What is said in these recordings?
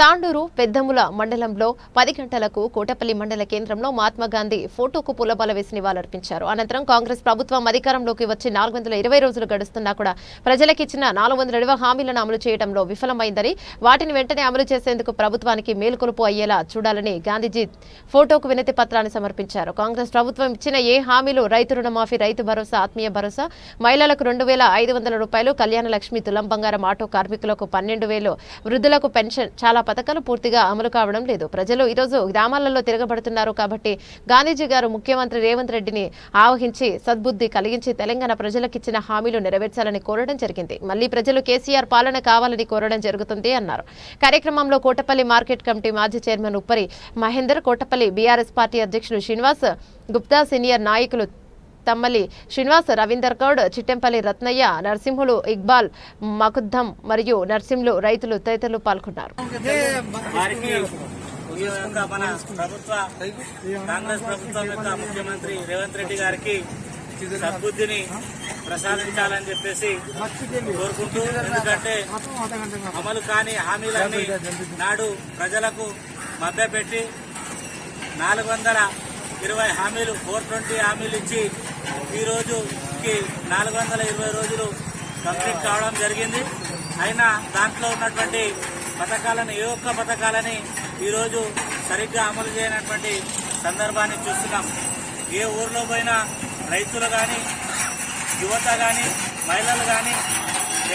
తాండూరు పెద్దముల మండలంలో పది గంటలకు కోటపల్లి మండల కేంద్రంలో మహాత్మాగాంధీ ఫోటోకు పూలబాల వేసి నివాళులర్పించారు. అనంతరం కాంగ్రెస్ ప్రభుత్వం అధికారంలోకి వచ్చి నాలుగు వందల ఇరవై రోజులు గడుస్తున్నా కూడా ప్రజలకు ఇచ్చిన నాలుగు వందల ఇరవై హామీలను అమలు చేయడంలో విఫలమైందని వాటిని వెంటనే అమలు చేసేందుకు ప్రభుత్వానికి మేలుకొలుపు అయ్యేలా చూడాలని గాంధీజీ ఫోటోకు వినతి పత్రాన్ని సమర్పించారు. కాంగ్రెస్ ప్రభుత్వం ఇచ్చిన ఏ హామీలు రైతు రుణమాఫీ రైతు భరోసా ఆత్మీయ భరోసా మహిళలకు రెండు వేల ఐదు వందల రూపాయలు కళ్యాణ లక్ష్మి తులం బంగారం ఆటో కార్మికులకు పన్నెండు వేలు వృద్ధులకు పెన్షన్ చాలా పథకాలు పూర్తిగా అమలు కావడం లేదు. ప్రజలు ఈరోజు గ్రామాలలో తిరగబడుతున్నారు కాబట్టి గాంధీజీ గారు ముఖ్యమంత్రి రేవంత్ రెడ్డిని ఆవహించి సద్బుద్ధి కలిగించి తెలంగాణ ప్రజలకిచ్చిన హామీలు నెరవేర్చాలని కోరడం జరిగింది. మళ్ళీ ప్రజలు కేసీఆర్ పాలన కావాలని కోరడం జరుగుతుంది అన్నారు. కార్యక్రమంలో కోటపల్లి మార్కెట్ కమిటీ మాజీ chairman Uppari Mahender Kotapalli BRS party అధ్యక్షులు శ్రీనివాస్ గుప్తా సీనియర్ నాయకులు తమ్మలి శ్రీనివాస్ రవీందర్ గౌడ్ చిట్టెంపల్లి రత్నయ్య నరసింహులు ఇక్బాల్ మకుద్దం మరియు నర్సింహులు రైతులు తదితరులు పాల్గొన్నారు. మన ప్రభుత్వ కాంగ్రెస్ ప్రభుత్వం యొక్క ముఖ్యమంత్రి రేవంత్ రెడ్డి గారికి సద్బుద్ధిని ప్రసాదించాలని చెప్పేసి కోరుకుంటూ ఎందుకంటే అమలు కాని హామీలన్నీ నాడు ప్రజలకు మభ్యపెట్టి నాలుగు వందల ఇరవై హామీలు ఫోర్ ట్వంటీ హామీలు ఇచ్చి ఈరోజు నాలుగు వందల ఇరవై రోజులు కంప్లీట్ కావడం జరిగింది. అయినా దాంట్లో ఉన్నటువంటి పథకాలను ఏ ఒక్క పథకాలని ఈరోజు సరిగ్గా అమలు చేయనటువంటి సందర్భాన్ని చూస్తున్నాం. ఏ ఊర్లో పోయినా రైతులు కానీ యువత కానీ మహిళలు కానీ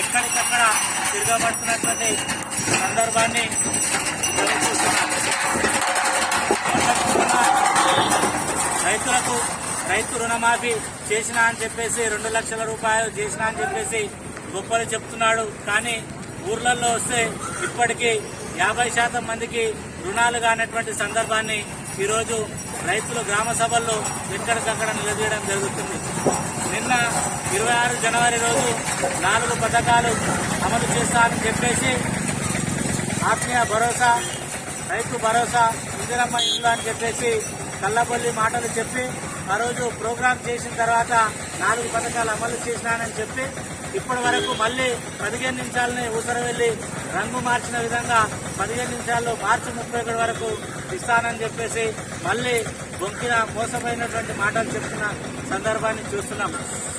ఎక్కడికక్కడ తిరగబడుతున్నటువంటి సందర్భాన్ని చూస్తున్నాం. రైతులకు రైతు రుణమాఫీ చేసినా అని చెప్పేసి రెండు లక్షల రూపాయలు చేసినా అని చెప్పేసి గొప్పలు చెప్తున్నాడు. కానీ ఊర్లలో వస్తే ఇప్పటికీ యాభై శాతం మందికి రుణాలు కానటువంటి సందర్భాన్ని ఈరోజు రైతులు గ్రామ సభల్లో ఎక్కడికక్కడ నిలదీయడం జరుగుతుంది. నిన్న ఇరవై ఆరు జనవరి రోజు నాలుగు పథకాలు అమలు చేస్తానని చెప్పేసి ఆత్మీయ భరోసా రైతు భరోసా ఇందిరమ్మ ఇల్లు అని చెప్పేసి కల్లబొల్లి మాటలు చెప్పి ఆ రోజు ప్రోగ్రాం చేసిన తర్వాత నాలుగు పథకాలు అమలు చేసినానని చెప్పి ఇప్పటి వరకు మళ్ళీ పదిహేను నిమిషాలని ఊసర వెళ్ళి రంగు మార్చిన విధంగా పదిహేను నిమిషాల్లో మార్చి ముప్పై ఒకటి వరకు ఇస్తానని చెప్పేసి మళ్ళీ బొంకిన మోసమైనటువంటి మాటలు చెప్తున్న. సందర్భాన్ని చూస్తున్నాం.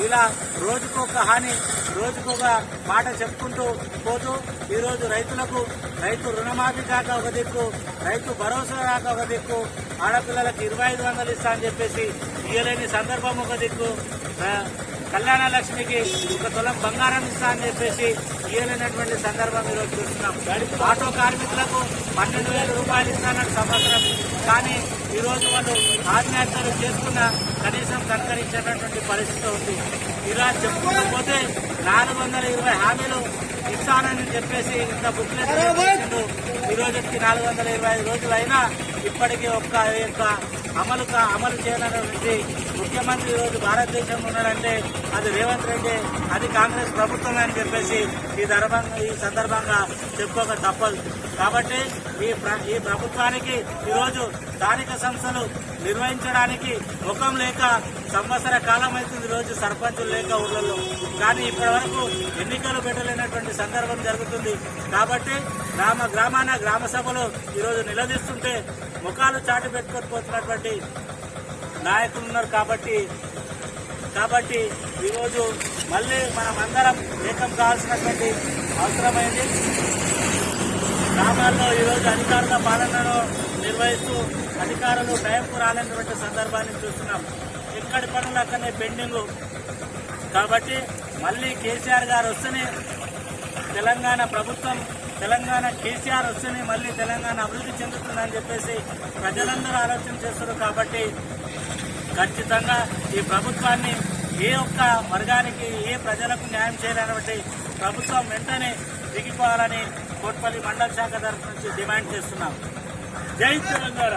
ఇలా రోజుకొక హాని రోజుకొక మాట చెప్పుకుంటూ పోతూ ఈరోజు రైతులకు రైతు రుణమాఫీ కాక ఒక దిక్కు రైతు భరోసా కాక ఒక దిక్కు ఆడపిల్లలకు ఇరవై ఐదు వందలు ఇస్తా అని చెప్పేసి ఇయ్యలేని సందర్భం ఒక దిక్కు. కళ్యాణ లక్ష్మికి ఒక తులం బంగారం ఇస్తా అని చెప్పేసి ఇయ్యలేనటువంటి సందర్భం ఈరోజు చూస్తున్నాం. ఆటో కార్మికులకు పన్నెండు వేల రూపాయలు ఇస్తానని సంవత్సరం. కానీ ఈరోజు వాళ్ళు ఆత్మహత్యలు చేసుకున్న కనీసం సంకరించేటటువంటి పరిస్థితి ఉంది. ఇలా చెప్పుకోకపోతే నాలుగు వందల ఇరవై హామీలు ఇస్తానని చెప్పేసి ఇంత బుక్లెట్ ఈరోజుకి ఈ రోజుకి నాలుగు వందల ఇరవై ఐదు రోజులైనా ఇప్పటికీ ఒక్క యొక్క అమలు కా- అమలు చేయాలనేటువంటి ముఖ్యమంత్రి ఈరోజు రోజు భారతదేశంలో ఉన్నాడంటే అది రేవంత్ రెడ్డి అది కాంగ్రెస్ ప్రభుత్వమే అని చెప్పేసి ఈ దర్భంగా ఈ సందర్భంగా చెప్పుకోక తప్పదు. కాబట్టి ఈ ఈ ప్రభుత్వానికి ఈరోజు స్థానిక సంస్థలు నిర్వహించడానికి ముఖం లేక సంవత్సర కాలం అవుతుంది రోజు సర్పంచులు లేక ఊళ్ళల్లో కానీ ఇప్పటి వరకు ఎన్నికలు పెట్టలేనటువంటి సందర్భం జరుగుతుంది. కాబట్టి గ్రామ గ్రామాన గ్రామ సభలు ఈరోజు నిలదీస్తుంటే ముఖాలు చాటు పెట్టుకొని పోతున్నటువంటి నాయకులు ఉన్నారు కాబట్టి కాబట్టి ఈరోజు మళ్ళీ మనం అందరం ఏకం కావాల్సినటువంటి అవసరమైంది. గ్రామాల్లో ఈరోజు అధికారుల పాలనను నిర్వహిస్తూ అధికారులు టైంకు రాలేనటువంటి సందర్భాన్ని చూస్తున్నాం. ఎక్కడి పనులు అక్కడనే పెండింగ్. కాబట్టి మళ్ళీ కేసీఆర్ గారు వస్తేనే తెలంగాణ ప్రభుత్వం తెలంగాణ కేసీఆర్ వస్తేనే మళ్ళీ తెలంగాణ అభివృద్ధి చెందుతుందని చెప్పేసి ప్రజలందరూ ఆలోచన చేస్తారు కాబట్టి ఖచ్చితంగా ఈ ప్రభుత్వాన్ని ఏ ఒక్క వర్గానికి ఏ ప్రజలకు న్యాయం చేయాలన్నటువంటి ప్రభుత్వం వెంటనే దిగిపోవాలని కోట్పల్లి మండల శాఖ తరఫు నుంచి డిమాండ్ చేస్తున్నాం. జై తెలంగాణ.